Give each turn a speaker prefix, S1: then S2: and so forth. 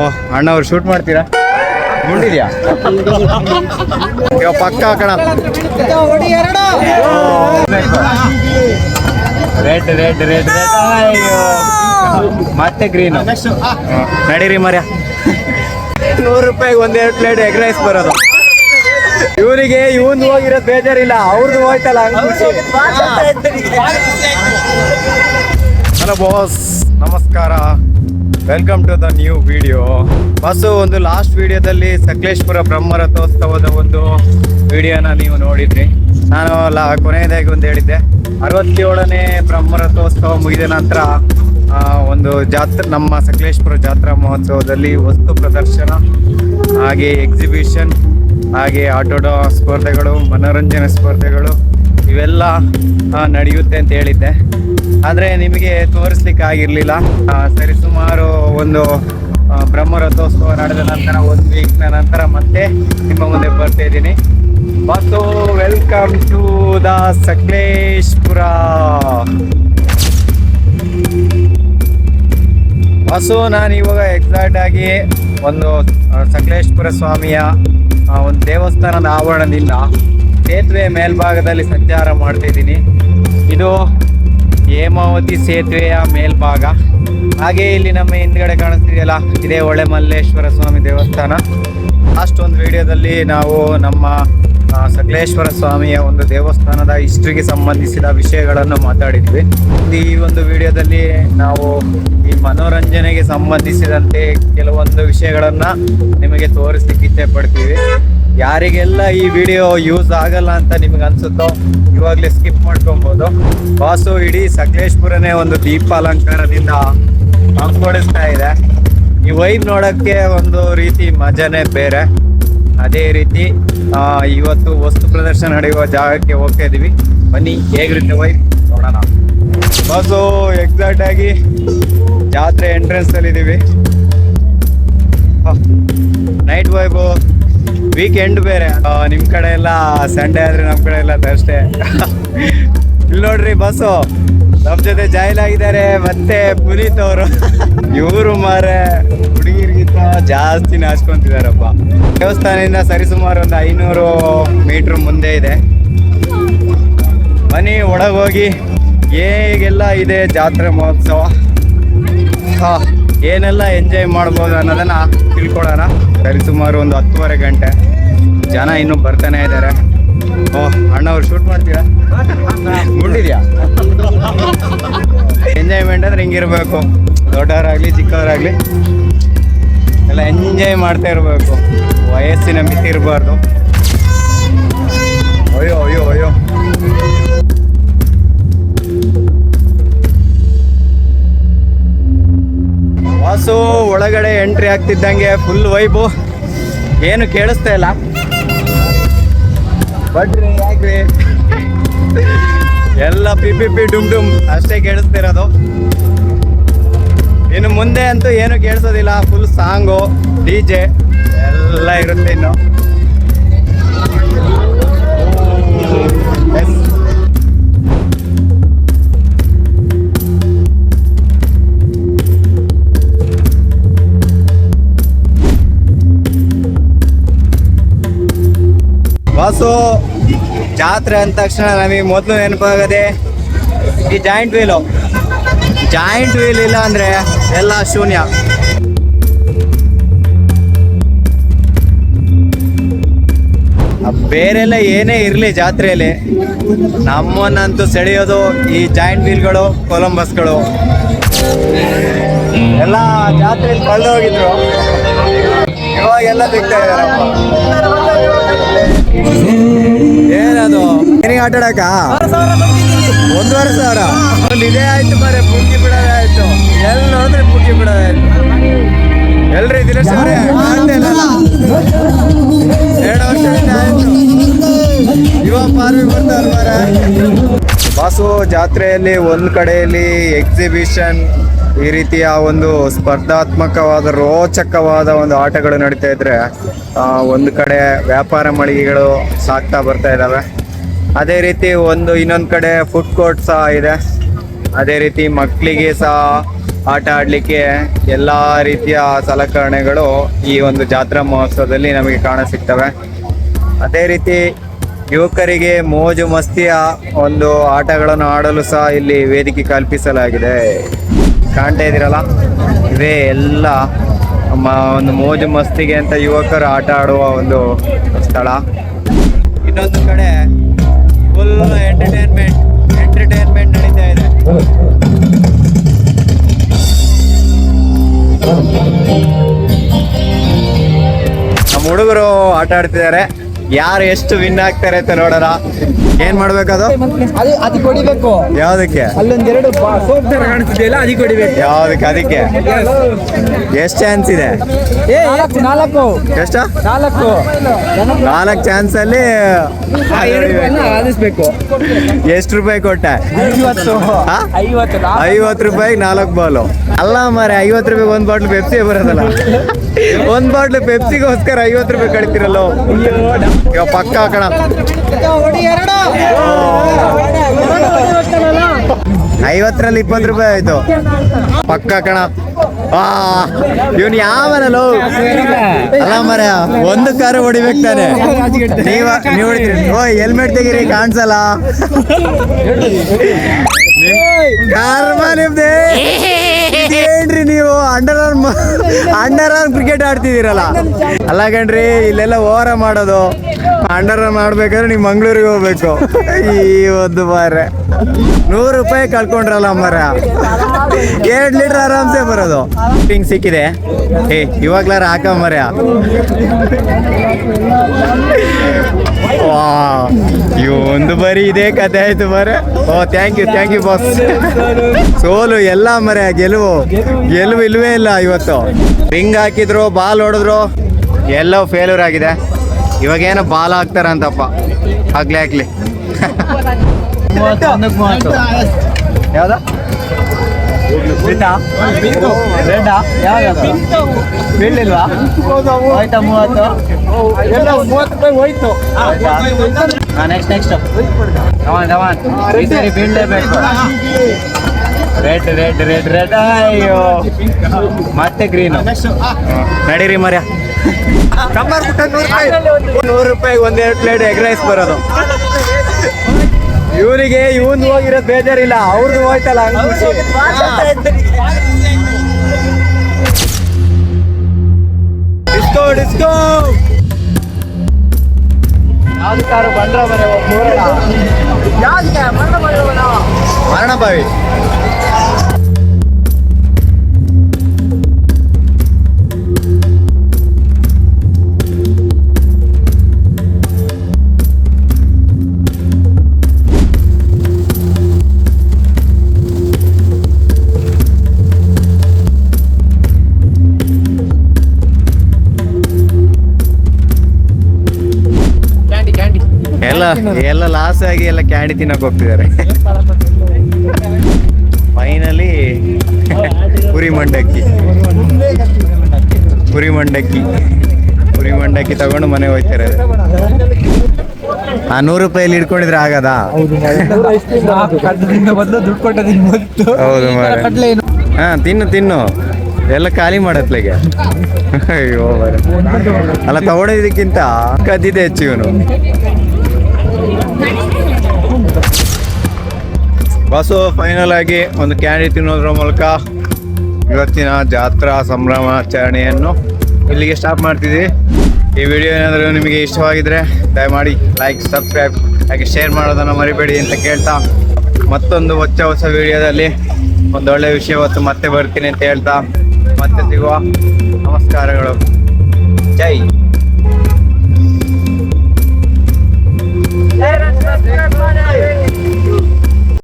S1: ಓ ಅಣ್ಣವ್ರು shoot ಮಾಡ್ತೀರಾ? ಗುಂಡಿದ್ಯಾ? ಇವಾಗ ಪಕ್ಕ ಕಣ. ರೆಡ್ ರೆಡ್ ರೆಡ್ ರೆಡ್ ಮತ್ತೆ ಗ್ರೀನ್ ನಡೀರಿ ಮರ್ಯ ನೂರು ರೂಪಾಯಿಗೆ ಒಂದೆರಡು ಪ್ಲೇಟ್ ಎಗ್ ರೈಸ್ ಬರೋದು. ಇವರಿಗೆ ಇವನ್ ಹೋಗಿರೋದು ಬೇಜಾರಿಲ್ಲ ಅವ್ರದ್ದು ಹೋಯ್ತಲ್ಲ ಹಲೋ ಬಾಸ್ ನಮಸ್ಕಾರ. Welcome to the new video bus ಒಂದು ಲಾಸ್ಟ್ ವಿಡಿಯೋದಲ್ಲಿ ಸಕಲೇಶ್ಪುರ ಬ್ರಹ್ಮರಥೋತ್ಸವದ ಒಂದು ವಿಡಿಯೋನ ನೀವು ನೋಡಿದ್ರಿ. ನಾನು ಲಾ, ಕೊನೆಯದಾಗಿ ಒಂದು ಹೇಳಿದ್ದೆ. ಅರವತ್ತೇಳನೇ ಬ್ರಹ್ಮರಥೋತ್ಸವ ಮುಗಿದ ನಂತರ ಒಂದು ಜಾತ್ರೆ, ನಮ್ಮ ಸಕಲೇಶ್ಪುರ ಜಾತ್ರಾ ಮಹೋತ್ಸವದಲ್ಲಿ ವಸ್ತು ಪ್ರದರ್ಶನ, ಹಾಗೆ ಎಕ್ಸಿಬಿಷನ್ ಹಾಗೆ ಆಟೋಟ ಸ್ಪರ್ಧೆಗಳು, ಮನೋರಂಜನೆ ಸ್ಪರ್ಧೆಗಳು, ಇವೆಲ್ಲ ನಡೆಯುತ್ತೆ ಅಂತ ಹೇಳಿದ್ದೆ. ಆದರೆ ನಿಮಗೆ ತೋರಿಸ್ಲಿಕ್ಕೆ ಆಗಿರಲಿಲ್ಲ. ಸರಿ, ಸುಮಾರು ಒಂದು ಬ್ರಹ್ಮರಥೋತ್ಸವ ನಡೆದ ನಂತರ ಒಂದು ವೀಕ್ನ ನಂತರ ಮತ್ತೆ ನಿಮ್ಮ ಮುಂದೆ ಬರ್ತಾ ಇದ್ದೀನಿ. ಮತ್ತು welcome to the Sakleshpur. Bus ನಾನು ಇವಾಗ ಎಕ್ಸಾಕ್ಟ್ ಆಗಿ ಒಂದು ಸಕಲೇಶ್ಪುರ ಸ್ವಾಮಿಯ ಒಂದು ದೇವಸ್ಥಾನದ ಆವರಣದಿಂದ ಸೇತುವೆ ಮೇಲ್ಭಾಗದಲ್ಲಿ ಸಂಚಾರ ಮಾಡ್ತಿದ್ದೀನಿ ಇದು ಹೇಮಾವತಿ ಸೇತುವೆಯ ಮೇಲ್ಭಾಗ. ಹಾಗೆ ಇಲ್ಲಿ ನಮ್ಮ ಹಿಂದ್ಗಡೆ ಕಾಣಿಸ್ತಿದೆಯಲ್ಲ, ಇದೇ ಒಳ್ಳೆ ಮಲ್ಲೇಶ್ವರ ಸ್ವಾಮಿ ದೇವಸ್ಥಾನ. ಲಾಸ್ಟ್ ಒಂದು ವಿಡಿಯೋದಲ್ಲಿ ನಾವು ನಮ್ಮ ಸಕಲೇಶ್ವರ ಸ್ವಾಮಿಯ ಒಂದು ದೇವಸ್ಥಾನದ ಹಿಸ್ಟ್ರಿಗೆ ಸಂಬಂಧಿಸಿದ ವಿಷಯಗಳನ್ನು ಮಾತಾಡಿದ್ವಿ. ಈ ಒಂದು ವಿಡಿಯೋದಲ್ಲಿ ನಾವು ಈ ಮನೋರಂಜನೆಗೆ ಸಂಬಂಧಿಸಿದಂತೆ ಕೆಲವೊಂದು ವಿಷಯಗಳನ್ನು ನಿಮಗೆ ತೋರಿಸಲಿಕ್ಕೆ ಇಚ್ಛೆ ಪಡ್ತೀವಿ ಯಾರಿಗೆಲ್ಲ ಈ ವಿಡಿಯೋ ಯೂಸ್ ಆಗಲ್ಲ ಅಂತ ನಿಮ್ಗೆ ಅನ್ಸುತ್ತೋ, ಇವಾಗಲೇ ಸ್ಕಿಪ್ ಮಾಡ್ಕೊಬೋದು. ಬಾಸು ಇಡೀ ಸಕಲೇಶ್ಪುರನೇ ಒಂದು ದೀಪ ಅಲಂಕಾರದಿಂದ ಕಂಗೊಳಿಸ್ತಾ ಇದೆ. ಈ ವೈಬ್ ನೋಡೋಕ್ಕೆ ಒಂದು ರೀತಿ ಮಜಾನೇ ಬೇರೆ. ಅದೇ ರೀತಿ ಇವತ್ತು ವಸ್ತು ಪ್ರದರ್ಶನ ನಡೆಯುವ ಜಾಗಕ್ಕೆ ಹೋಗ್ತಾ ಇದೀವಿ. ಬನ್ನಿ, ಹೇಗಿರುತ್ತೆ ವೈಬ್ ನೋಡೋಣ. ಬಸ್ಸು ಎಕ್ಸಾಕ್ಟ್ ಆಗಿ ಜಾತ್ರೆ ಎಂಟ್ರೆನ್ಸ್ ಅಲ್ಲಿ ಇದೀವಿ. ನೈಟ್ ವೈಬು ವೀಕೆಂಡ್ ಬೇರೆ. ನಿಮ್ಮ ನಿಮ್ ಕಡೆ ಎಲ್ಲ ಸಂಡೇ ಆದ್ರೆ ನಮ್ ಕಡೆ ಎಲ್ಲ ಥರ್ಸ್ಡೇ ಇಲ್ಲಿ ನೋಡ್ರಿ ಬಸ್ಸು. ನಮ್ ಜೊತೆ ಜಾಯಿಲ್ ಆಗಿದ್ದಾರೆ ಮತ್ತೆ ಪುನೀತ್ ಅವರು. ಇವರು ಮಾರೆ ಹುಡುಗಿರ್ಗಿಂತ ಜಾಸ್ತಿ ನಾಚ್ಕೊಂತಿದಾರಪ್ಪ ದೇವಸ್ಥಾನದಿಂದ ಸರಿಸುಮಾರು ಒಂದು ಐನೂರು ಮೀಟರ್ ಮುಂದೆ ಇದೆ. ಬನ್ನಿ, ಒಳಗೋಗಿ. ಹೋಗಿ ಹೇಗೆಲ್ಲ ಇದೆ ಜಾತ್ರೆ ಮಹೋತ್ಸವ? ಏನೆಲ್ಲ ಎಂಜಾಯ್ ಮಾಡ್ಬೋದು ಅನ್ನೋದನ್ನ ತಿಳ್ಕೊಳ್ಳೋಣ. ಸರಿಸುಮಾರು ಒಂದು ಹತ್ತುವರೆ ಗಂಟೆ. ಜನ ಇನ್ನೂ ಬರ್ತಾನೆ ಇದ್ದಾರೆ. ಅಣ್ಣ ಅವ್ರು ಶೂಟ್ ಮಾಡ್ತೀರಾ? ಮುಟ್ಟಿದ್ಯಾ ಎಂಜಾಯ್ಮೆಂಟ್ ಅಂದ್ರೆ ಹಿಂಗಿರ್ಬೇಕು ದೊಡ್ಡವರಾಗ್ಲಿ, ಚಿಕ್ಕವರಾಗ್ಲಿ. ಎಲ್ಲ ಎಂಜಾಯ್ ಮಾಡ್ತಾ ಇರಬೇಕು. ವಯಸ್ಸಿನ ಮಿತಿ ಇರಬಾರ್ದು. ಅಯ್ಯೋ ಅಯ್ಯೋ ಅಯ್ಯೋ. ವಾಸು, ಒಳಗಡೆ ಎಂಟ್ರಿ ಆಗ್ತಿದ್ದಂಗೆ ಫುಲ್ ವೈಬು ಏನು ಕೇಳಿಸ್ತಾ ಇಲ್ಲ. ಬಡ್ರಿ ಯಾಕ್ರಿ ಎಲ್ಲ ಪಿ ಪಿ ಪಿ ಡುಮ್ ಡುಮ್ ಅಷ್ಟೇ ಕೇಳಿಸ್ತಿರೋದು. ಇನ್ನು ಮುಂದೆ ಅಂತೂ ಏನು ಕೇಳಿಸೋದಿಲ್ಲ ಫುಲ್ ಸಾಂಗು ಡಿ ಜೆ ಎಲ್ಲ ಇರುತ್ತೆ ಇನ್ನು. ಬಾಸು ಜಾತ್ರೆ ಅಂದ ತಕ್ಷಣ ನಮಗೆ ಮೊದಲು ನೆನಪಾಗದೆ ಈ ಜಾಯಿಂಟ್ ವೀಲು ಜಾಯಿಂಟ್ ವೀಲ್ ಇಲ್ಲ ಅಂದರೆ ಎಲ್ಲ ಶೂನ್ಯ. ಬೇರೆಲ್ಲ ಏನೇ ಇರಲಿ ಜಾತ್ರೆಯಲ್ಲಿ, ನಮ್ಮನ್ನಂತೂ ಸೆಳೆಯೋದು ಈ ಜಾಯಿಂಟ್ ವೀಲ್ಗಳು ಕೊಲಂಬಸ್ಗಳು ಎಲ್ಲ ಜಾತ್ರೆಯಲ್ಲಿ ಕಳೆದೋಗಿದ್ರು. ಇವಾಗೆಲ್ಲ ಸಿಗ್ತಾ ಇದಾರಪ್ಪ. ಏನದು? ಏನಿಗೆ ಆಟ ಆಡಕ ಒಂದೂವರೆ ಸಾವಿರ? ಒಂದು ಇದೇ ಆಯ್ತು ಬರೇ ಪುಂಗಿ ಬಿಡೋದೇ ಆಯ್ತು. ಎಲ್ಲಿ ನೋಡಿದ್ರೆ ಬಿಡೋದೇ ಆಯ್ತು. ಎಲ್ರಿ ದಿನೇಶ್ ಅವರೇ? ಎರಡು ವರ್ಷದಿಂದ ಆಯ್ತು. ಇವಾಗ ಪಾರ್ವಿ ಬರ್ತಾರೆ ಮಾರೆ ಬಾಸು ಜಾತ್ರೆಯಲ್ಲಿ ಒಂದು ಕಡೆಯಲ್ಲಿ ಎಕ್ಸಿಬಿಷನ್ ಈ ರೀತಿಯ ಒಂದು ಸ್ಪರ್ಧಾತ್ಮಕವಾದ, ರೋಚಕವಾದ ಒಂದು ಆಟಗಳು ನಡೀತಾ ಇದ್ರೆ ಒಂದು ಕಡೆ ವ್ಯಾಪಾರ ಮಳಿಗೆಗಳು ಸಾಕ್ತಾ ಬರ್ತಾ ಇದ್ದಾವೆ ಅದೇ ರೀತಿ ಒಂದು ಇನ್ನೊಂದು ಕಡೆ ಫುಡ್ ಕೋರ್ಟ್ ಸಹ ಇದೆ. ಅದೇ ರೀತಿ ಮಕ್ಕಳಿಗೆ ಸಹ ಆಟ ಆಡಲಿಕ್ಕೆ ಎಲ್ಲ ರೀತಿಯ ಸಲಕರಣೆಗಳು ಈ ಒಂದು ಜಾತ್ರಾ ಮಹೋತ್ಸವದಲ್ಲಿ ನಮಗೆ ಕಾಣ ಸಿಗ್ತವೆ. ಅದೇ ರೀತಿ ಯುವಕರಿಗೆ ಮೋಜು ಮಸ್ತಿಯ ಒಂದು ಆಟಗಳನ್ನು ಆಡಲು ಸಹ ಇಲ್ಲಿ ವೇದಿಕೆ ಕಲ್ಪಿಸಲಾಗಿದೆ. ಕಾಣ್ತಾ ಇದ್ದೀರಲ್ಲ? ಇವೇ ಎಲ್ಲ ಒಂದು ಮೋಜು ಮಸ್ತಿಗೆ ಅಂತ ಯುವಕರು ಆಟ ಆಡುವ ಒಂದು ಸ್ಥಳ. ಇನ್ನೊಂದು ಕಡೆ ಫುಲ್ ಎಂಟರ್ಟೈನ್ಮೆಂಟ್ ಎಂಟರ್ಟೈನ್ಮೆಂಟ್ ನಡೀತಾ ಇದೆ. ನಮ್ಮ ಹುಡುಗರು ಆಟ ಆಡ್ತಿದ್ದಾರೆ. ಯಾರು ಎಷ್ಟು ವಿನ್ ಆಗ್ತಾರೆ ಅಂತ ನೋಡೋಣ. ಏನ್ ಮಾಡ್ಬೇಕು
S2: ಅದು? ಅದು ಕೊಡಿಬೇಕು.
S1: ಯಾವ್ದಕ್ಕೆ?
S2: ಅಲ್ಲೊಂದೆರಡು ಸೋಪ್ ತರ ಕಾಣಿಸ್ತಿದೆಯಲ್ಲ ಅದಕ್ಕೆ ಹೊಡಿಬೇಕು
S1: ಯಾವ್ದಕ್ಕೆ? ಅದಕ್ಕೆ? ಎಷ್ಟು ಚಾನ್ಸ್ ಇದೆ?
S2: ಏ ನಾಲ್ಕು ನಾಲ್ಕು.
S1: ಎಷ್ಟು?
S2: ನಾಲ್ಕು.
S1: ನಾಲ್ಕು ಚಾನ್ಸ್ ಅಲ್ಲಿ ಎಷ್ಟು ರೂಪಾಯಿ ಕೊಟ್ಟೆ?
S2: ಐವತ್ತು. ಐವತ್ತು
S1: ರೂಪಾಯಿ ನಾಲ್ಕು ಬಾಲು ಅಲ್ಲ ಮಾರೆ ಐವತ್ತು ರೂಪಾಯಿ ಒಂದು ಬಾಟ್ಲು ಪೆಪ್ಸಿ ಬರೋದಲ್ಲ. ಒಂದು ಬಾಟ್ಲು ಪೆಪ್ಸಿಗೋಸ್ಕರ ಐವತ್ತು ರೂಪಾಯಿ ಕಳಿತಿರಲ್ಲ ಪಕ್ಕ ಹಾಕೋಣ. ಐವತ್ತರಲ್ಲಿ ಇಪ್ಪತ್ತು ರೂಪಾಯಿ ಆಯ್ತು. ಪಕ್ಕ ಕಣ ಇವನ್ ಯಾವನಲ್ಲೋ? ಅಲ್ಲ ಮರ ಒಂದು ಕಾರ ಹೊಡಿಬೇಕು ತಾನೆ. ನೀವ ನೀವು ಹೊಡಿತೀರಿ. ಓ ಹೆಲ್ಮೆಟ್ ತೆಗೀರಿ ಕಾಣಿಸಲ್ಲ. ಕಾರ್ ನಿಮ್ದೆ. Under arm under arm cricket ಆಡ್ತಿದ್ದೀರಲ್ಲ? ಅಲ್ಲ ಕಣ್ರಿ ಇಲ್ಲೆಲ್ಲ ಓವರ ಮಾಡೋದು. ಅಂಡರ್ ಆರ್ಮ್ ಆಡ್ಬೇಕಾದ್ರೆ ನೀವು ಮಂಗಳೂರಿಗೆ ಹೋಗ್ಬೇಕು. ಈ ಒಂದು ಬಾರಿ. ನೂರು ರೂಪಾಯಿ ಕಳ್ಕೊಂಡ್ರಲ್ಲ ಮರ. ಎರಡು ಲೀಟರ್ ಆರಾಮ್ಸೆ ಬರೋದು. ಹಿಂಗ್ ಸಿಕ್ಕಿದೆ. ಏ, ಇವಾಗ್ಲಾರ ಹಾಕ ಮರ. ವಾ ಒಂದು ಬರೀ ಇದೇ ಕತೆ ಆಯ್ತು ಮರೆ ಓ thank you thank you boss ಸೋಲು ಎಲ್ಲ ಮರೆ ಗೆಲುವು. ಗೆಲುವು ಇಲ್ವೇ ಇಲ್ಲ ಇವತ್ತು. ರಿಂಗ್ ಹಾಕಿದ್ರು ಬಾಲ್ ಹೊಡೆದ್ರು ಎಲ್ಲವೂ ಫೇಲ್ಯೂರ್ ಆಗಿದೆ. ಇವಾಗೇನೋ ಬಾಲ್ ಹಾಕ್ತಾರಂತಪ್ಪ. ಆಗ್ಲಿ ಆಗ್ಲಿ. ಯಾವ್ದ? ಬೀಳ್ಲಿಲ್ವಾ ಆಯ್ತಾ ಮೂವತ್ತು?
S2: ಎಲ್ಲ ಮೂವತ್ತು ರೂಪಾಯಿ ಹೋಯ್ತು.
S1: ನೆಕ್ಸ್ಟ್ ನೆಕ್ಸ್ಟ್ ಕಮಾನ್ ಈ ಸರಿ ಬೀಳ್ಲೇಬೇಕು ರೆಡ್ ರೆಡ್ ರೆಡ್ ರೆಡ್ ಅಯ್ಯೋ. ಮತ್ತೆ ಗ್ರೀನ್ ನಡೀರಿ ಮರ್ಯ ನೂರು ರೂಪಾಯಿ. ಒಂದೆರಡು ಪ್ಲೇಟ್ ಎಗ್ ರೈಸ್ ಬರೋದು. ಇವರಿಗೆ ಇವನ್ ಹೋಗಿರೋದು ಬೇಜಾರಿಲ್ಲ ಅವ್ರದ್ದು ಹೋಯ್ತಲ್ಲ. Disco disco. ಯಾವ್ದು ಕಾರು ಬಂಡ್ರ ಮನೆ ಮರಣ ಬಾವಿ. ಎಲ್ಲ ಲಾಸ್ ಆಗಿ ಎಲ್ಲ ಕ್ಯಾಂಡಿ ತಿನ್ನಕ್ ಹೋಗ್ತಿದ್ದಾರೆ. ಫೈನಲಿ ಪುರಿ ಮಂಡಕ್ಕಿ. ಪುರಿ ಮಂಡಕ್ಕಿ. ಪುರಿ ಮಂಡಕ್ಕಿ ತಗೊಂಡು ಮನೆ ಹೋಗ್ತಾರೆ ಆ ನೂರು ರೂಪಾಯಲ್ಲಿ ಹಿಡ್ಕೊಂಡಿದ್ರೆ ಆಗದಾ? ಹೌದು ಹಾ, ತಿನ್ನು ತಿನ್ನು. ಎಲ್ಲ ಖಾಲಿ ಮಾಡತ್ಲೆಗೆ ಅಯ್ಯೋ ಅಲ್ಲ ತಗೊಂಡಿದ್ದಕ್ಕಿಂತ ಕದ್ದಿದೆ ಹೆಚ್ಚು ಇವನು. ಬಸ್ಸು ಫೈನಲ್ ಆಗಿ ಒಂದು ಕ್ಯಾಂಡಿ ತಿನ್ನೋದ್ರ ಮೂಲಕ ಇವತ್ತಿನ ಜಾತ್ರಾ ಸಂಭ್ರಮಾಚರಣೆಯನ್ನು ಇಲ್ಲಿಗೆ ಸ್ಟಾಪ್ ಮಾಡ್ತಿದ್ವಿ ಈ ವಿಡಿಯೋ ಏನಾದರೂ ನಿಮಗೆ ಇಷ್ಟವಾಗಿದ್ದರೆ ದಯಮಾಡಿ ಲೈಕ್ ಸಬ್ಸ್ಕ್ರೈಬ್ ಹಾಗೆ ಶೇರ್ ಮಾಡೋದನ್ನು ಮರಿಬೇಡಿ ಅಂತ ಕೇಳ್ತಾ ಮತ್ತೊಂದು ಹೊಚ್ಚ ಹೊಸ ವಿಡಿಯೋದಲ್ಲಿ ಒಂದೊಳ್ಳೆ ವಿಷಯ ಹೊತ್ತು ಮತ್ತೆ ಬರ್ತೀನಿ ಅಂತ ಹೇಳ್ತಾ ಮತ್ತೆ ಸಿಗುವ ನಮಸ್ಕಾರಗಳು. ಜೈ.